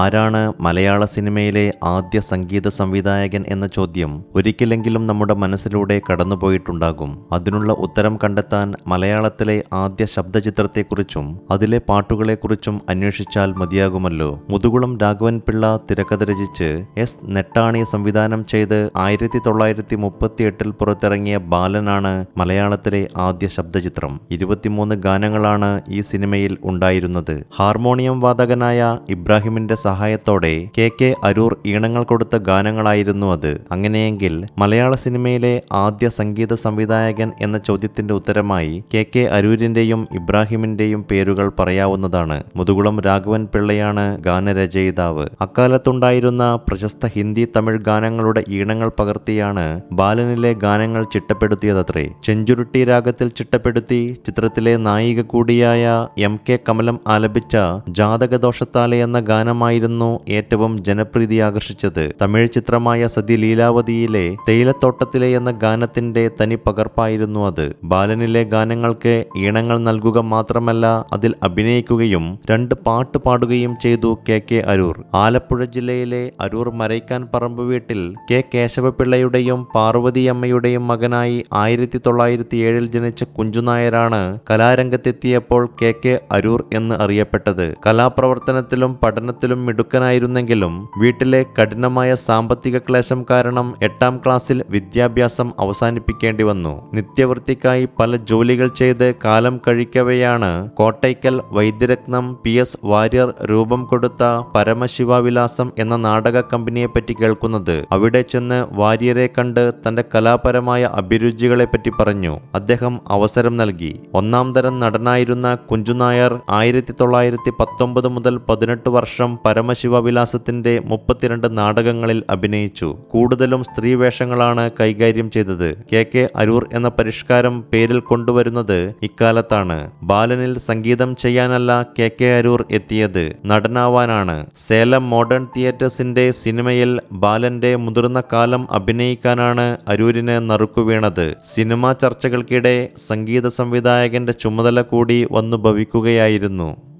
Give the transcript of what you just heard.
ആരാണ് മലയാള സിനിമയിലെ ആദ്യ സംഗീത സംവിധായകൻ എന്ന ചോദ്യം ഒരിക്കലെങ്കിലും നമ്മുടെ മനസ്സിലൂടെ കടന്നുപോയിട്ടുണ്ടാകും. അതിനുള്ള ഉത്തരം കണ്ടെത്താൻ മലയാളത്തിലെ ആദ്യ ശബ്ദചിത്രത്തെക്കുറിച്ചും അതിലെ പാട്ടുകളെക്കുറിച്ചും അന്വേഷിച്ചാൽ മതിയാകുമല്ലോ. മുതുകുളം രാഘവൻ പിള്ള തിരക്കഥ രചിച്ച് എസ് നെട്ടാണി സംവിധാനം ചെയ്ത് ആയിരത്തി തൊള്ളായിരത്തി മുപ്പത്തി എട്ടിൽ പുറത്തിറങ്ങിയ ബാലനാണ് മലയാളത്തിലെ ആദ്യ ശബ്ദചിത്രം. ഇരുപത്തിമൂന്ന് ഗാനങ്ങളാണ് ഈ സിനിമയിൽ ഉണ്ടായിരുന്നത്. ഹാർമോണിയം വാദകനായ ഇബ്രാഹിമിന്റെ സഹായത്തോടെ കെ കെ അരൂർ ഈണങ്ങൾ കൊടുത്ത ഗാനങ്ങളായിരുന്നു അത്. അങ്ങനെയെങ്കിൽ മലയാള സിനിമയിലെ ആദ്യ സംഗീത സംവിധായകൻ എന്ന ചോദ്യത്തിന്റെ ഉത്തരമായി കെ കെ അരൂരിന്റെയും ഇബ്രാഹിമിന്റെയും പേരുകൾ പറയാവുന്നതാണ്. മുതുകുളം രാഘവൻ പിള്ളയാണ് ഗാനരചയിതാവ്. അക്കാലത്തുണ്ടായിരുന്ന പ്രശസ്ത ഹിന്ദി തമിഴ് ഗാനങ്ങളുടെ ഈണങ്ങൾ പകർത്തിയാണ് ബാലനിലെ ഗാനങ്ങൾ ചിട്ടപ്പെടുത്തിയതത്രേ. ചെഞ്ചുരുട്ടി രാഗത്തിൽ ചിട്ടപ്പെടുത്തി ചിത്രത്തിലെ നായിക കൂടിയായ എം കെ കമലം ആലപിച്ച ജാതകദോഷത്താലെ എന്ന ഗാനമായിരുന്നു ഏറ്റവും ജനപ്രീതി ആകർഷിച്ചത്. തമിഴ് ചിത്രമായ സതി ലീലാവതിയിലെ തേയിലത്തോട്ടത്തിലെ എന്ന ഗാനത്തിന്റെ തനി പകർപ്പായിരുന്നു അത്. ബാലനിലെ ഗാനങ്ങൾക്ക് ഈണങ്ങൾ നൽകുക മാത്രമല്ല അതിൽ അഭിനയിക്കുകയും രണ്ട് പാട്ട് പാടുകയും ചെയ്തു കെ കെ അരൂർ. ആലപ്പുഴ ജില്ലയിലെ അരൂർ മരയ്ക്കാൻ പറമ്പ് വീട്ടിൽ കെ കേശവപിള്ളയുടെയും പാർവതിയമ്മയുടെയും മകനായി ആയിരത്തി തൊള്ളായിരത്തി ഏഴിൽ ജനിച്ച കുഞ്ചുനായരാണ് കലാരംഗത്തെത്തിയപ്പോൾ കെ കെ അരൂർ എന്ന് അറിയപ്പെട്ടത്. കലാപ്രവർത്തനത്തിലും പഠനത്തിലും മിടുക്കനായിരുന്നെങ്കിലും വീട്ടിലെ കഠിനമായ സാമ്പത്തിക ക്ലേശം കാരണം എട്ടാം ക്ലാസ്സിൽ വിദ്യാഭ്യാസം അവസാനിപ്പിക്കേണ്ടി വന്നു. നിത്യവൃത്തിക്കായി പല ജോലികൾ ചെയ്ത് കാലം കഴിക്കവെയാണ് കോട്ടയ്ക്കൽ വൈദ്യരത്നം പി എസ് വാര്യർ രൂപം കൊടുത്ത പരമശിവവിലാസം എന്ന നാടക കമ്പനിയെപ്പറ്റി കേൾക്കുന്നത്. അവിടെ ചെന്ന് വാര്യരെ കണ്ട് തന്റെ കലാപരമായ അഭിരുചികളെപ്പറ്റി പറഞ്ഞു. അദ്ദേഹം അവസരം നൽകി. ഒന്നാം തരം നടനായിരുന്ന കുഞ്ചുനായർ ആയിരത്തി തൊള്ളായിരത്തി പത്തൊമ്പത് മുതൽ പതിനെട്ട് വർഷം പരമശിവവിലാസത്തിന്റെ മുപ്പത്തിരണ്ട് നാടകങ്ങളിൽ അഭിനയിച്ചു. കൂടുതലും സ്ത്രീവേഷങ്ങളാണ് കൈകാര്യം ചെയ്തത്. കെ കെ അരൂർ എന്ന പരിഷ്കാരം പേരിൽ കൊണ്ടുവരുന്നത് ഇക്കാലത്താണ്. ബാലനിൽ സംഗീതം ചെയ്യാനല്ല കെ കെ അരൂർ എത്തിയത്. നടനാവാനാണ്. സേലം മോഡേൺ തിയേറ്റേഴ്സിന്റെ സിനിമയിൽ ബാലന്റെ മുതിർന്ന കാലം അഭിനയിക്കാനാണ് അരൂരിന് നറുക്കുവീണത് സിനിമാ ചർച്ചകൾക്കിടെ സംഗീത സംവിധായകന്റെ ചുമതല കൂടി വന്നു ഭവിക്കുകയായിരുന്നു.